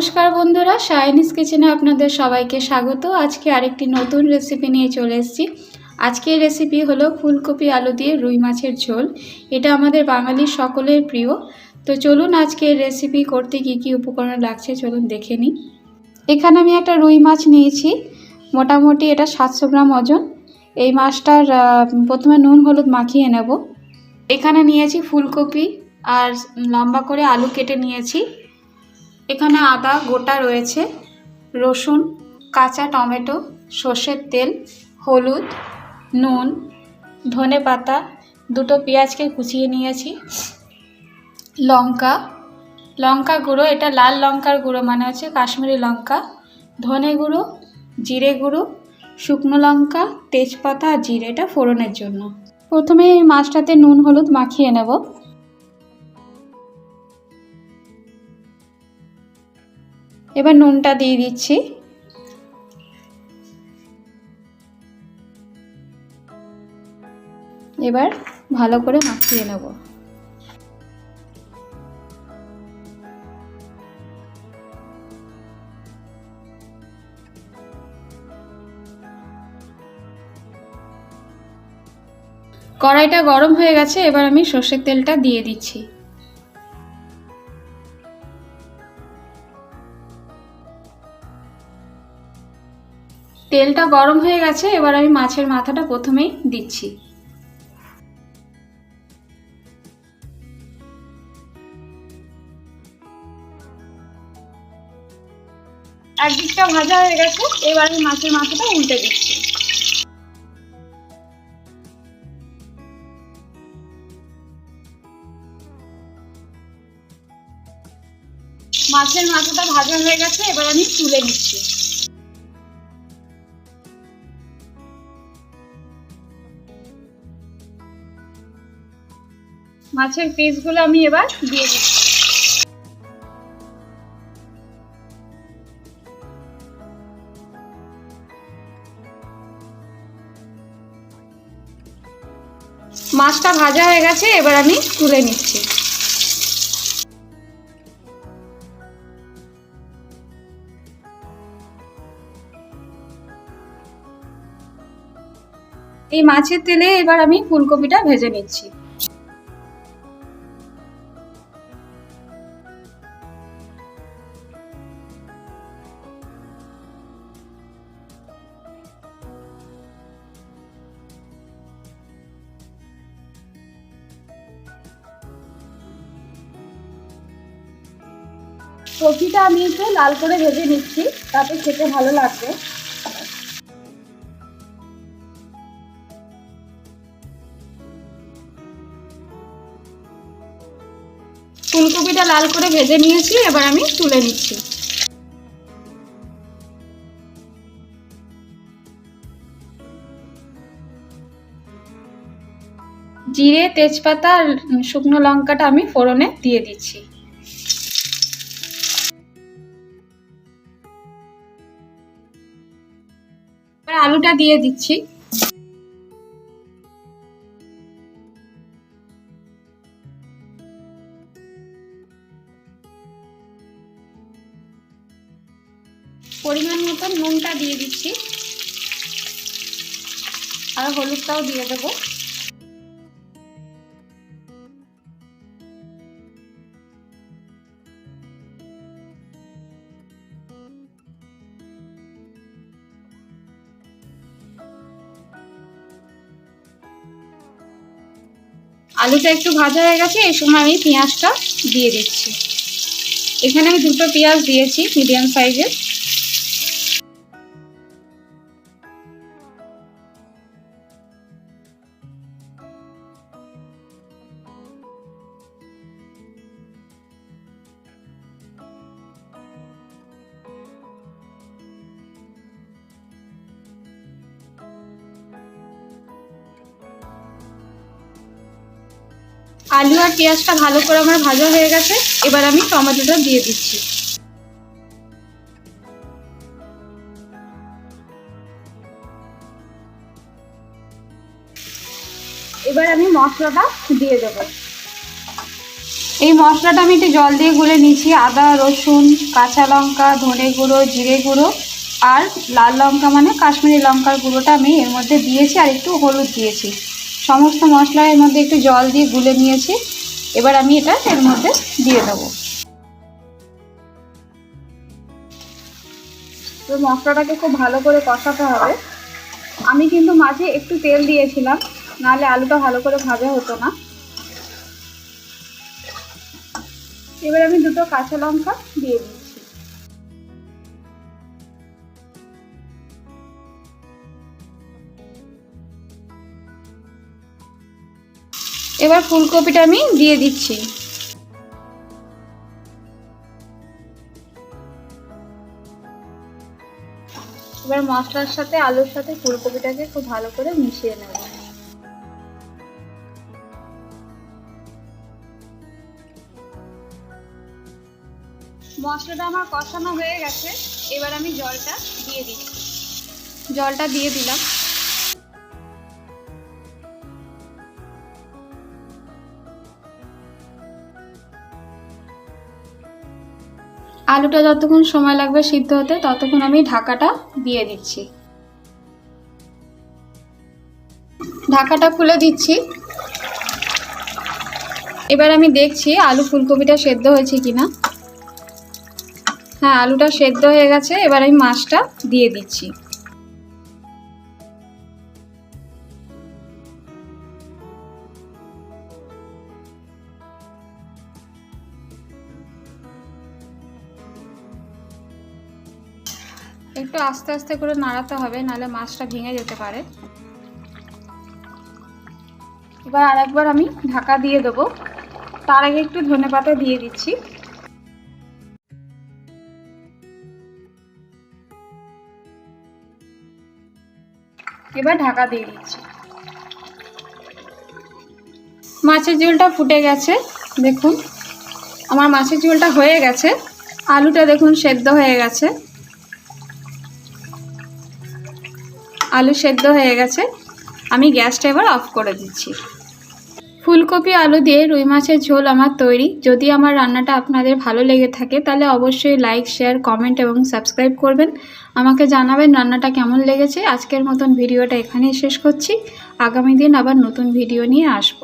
নমস্কার বন্ধুরা শাইনিস কিচেনে আপনাদের সবাইকে স্বাগত। আজকে আরেকটি নতুন রেসিপি নিয়ে চলে এসেছি। আজকের রেসিপি হলো ফুলকপি আলু দিয়ে রুই মাছের ঝোল। এটা আমাদের বাঙালির সকলের প্রিয়। তো চলুন আজকে রেসিপি করতে কি কি উপকরণ লাগছে চলুন দেখে নিই। এখানে আমি একটা রুই মাছ নিয়েছি। মোটামুটি এটা সাতশো গ্রাম ওজন। এই মাছটার প্রথমে নুন হলুদ মাখিয়ে নেব। এখানে নিয়েছি ফুলকপি আর লম্বা করে আলু কেটে নিয়েছি। এখানে আদা গোটা রয়েছে, রসুন, কাঁচা টমেটো, সর্ষের তেল, হলুদ, নুন, ধনে পাতা, দুটো পেঁয়াজকে কুচিয়ে নিয়েছি, লঙ্কা লঙ্কা গুঁড়ো, এটা লাল লঙ্কার গুঁড়ো মানে হচ্ছে কাশ্মীরি লঙ্কা, ধনে গুঁড়ো, জিরে গুঁড়ো, শুকনো লঙ্কা, তেজপাতা আর জিরে, এটা ফোড়নের জন্য। প্রথমে এই মাছটাতে নুন, হলুদ মাখিয়ে নেব। এবার নুনটা দিয়ে দিচ্ছি। এবার ভালো করে মাখিয়ে নেব। কড়াইটা গরম হয়ে গেছে, এবার আমি সর্ষের তেলটা দিয়ে দিচ্ছি। তেলটা গরম হয়ে গেছে, এবার আমি মাছের মাথাটা প্রথমেই দিচ্ছি। একদিকটা ভাজা হয়ে গেছে, এবার আমি মাছের মাথাটা উল্টে দিচ্ছি। মাছের মাথাটা ভাজা হয়ে গেছে, এবার আমি তুলে নিচ্ছি। মাছের পিসগুলো আমি এবার দিয়ে দিচ্ছি। মাছটা ভাজা হয়ে গেছে, এবার আমি তুলে নিচ্ছি। এই মাছের তেলে এবার আমি ফুলকপিটা ভেজে নিচ্ছি। কপিটা আমি একটু লাল করে ভেজে নিচ্ছি, তাতে খেতে ভালো লাগবে। ফুলকপিটা লাল করে ভেজে নিয়েছি, এবার আমি তুলে নিচ্ছি। জিরে, তেজপাতা আর শুকনো লঙ্কাটা আমি ফোড়নে দিয়ে দিচ্ছি। এবার আলুটা দিয়ে দিচ্ছি। পরিমাণ মতো নুনটা দিয়ে দিচ্ছি। আর হলুদটাও দিয়ে দেবো। আলুটা একটু ভাজা হয়ে গেছে, এই সময় আমি পেঁয়াজটা দিয়ে দিচ্ছি। এখানে আমি দুটো পেঁয়াজ দিয়েছি মিডিয়াম সাইজের আলু আর পেঁয়াজটা ভালো করে আমার ভাজা হয়ে গেছে, এবার আমি টমেটোটা দিয়ে দিচ্ছি। এবার আমি মশলাটা দিয়ে দেব। এই মশলাটা আমি একটু জল দিয়ে গুলে নিয়েছি, আদা, রসুন, কাঁচা লঙ্কা, ধনে গুঁড়ো, জিরে গুঁড়ো, আর লাল লঙ্কা মানে কাশ্মীরি লঙ্কার গুঁড়োটা আমি এর মধ্যে দিয়েছি আর একটু হলুদ দিয়েছি। সমস্ত মশলা এর মধ্যে একটু জল দিয়ে গুলে নিয়েছি। এবার আমি এটা এর মধ্যে দিয়ে দেবো। তো মশলাটাকে খুব ভালো করে কষাতে হবে। আমি কিন্তু মাঝে একটু তেল দিয়েছিলাম, নাহলে আলুটা ভালো করে ভাজা হতো না। এবার আমি দুটো কাঁচা লঙ্কা দিয়ে দিচ্ছি। এবার ফুলকপিটা আমি দিয়ে দিচ্ছি। এবার মশলার সাথে আলুর সাথে ফুলকপিটাকে খুব ভালো করে মিশিয়ে নেব। মশলাটা আমার কষানো হয়ে গেছে। এবার আমি জলটা দিয়ে দিচ্ছি। জলটা দিয়ে দিলাম। আলুটা যতক্ষণ সময় লাগবে সিদ্ধ হতে, ততক্ষণ আমি ঢাকাটা দিয়ে দিচ্ছি। ঢাকাটা খুলে দিচ্ছি। এবার আমি দেখছি আলু ফুলকপিটা সেদ্ধ হয়েছে কিনা। হ্যাঁ আলুটা সেদ্ধ হয়ে গেছে, এবার আমি মাছটা দিয়ে দিচ্ছি। একটু আস্তে আস্তে করে নাড়াতে হবে, নাহলে মাছটা ভেঙে যেতে পারে। এবার আরেকবার আমি ঢাকা দিয়ে দেবো। তার আগে একটু ধনে পাতা দিয়ে দিচ্ছি। এবার ঢাকা দিয়ে দিচ্ছি। মাছের ঝোলটা ফুটে গেছে, দেখুন। আমার মাছের ঝোলটা হয়ে গেছে। আলুটা দেখুন সেদ্ধ হয়ে গেছে। আলু সেদ্ধ হয়ে গেছে, আমি গ্যাসটা এবার অফ করে দিচ্ছি। ফুলকপি, আলু দিয়ে রুই মাছের ঝোল আমার তৈরি। যদি আমার রান্নাটা আপনাদের ভালো লেগে থাকে, তাহলে অবশ্যই লাইক, শেয়ার, কমেন্ট এবং সাবস্ক্রাইব করবেন। আমাকে জানাবেন রান্নাটা কেমন লেগেছে। আজকের মতন ভিডিওটা এখানেই শেষ করছি। আগামী দিন আবার নতুন ভিডিও নিয়ে আসব।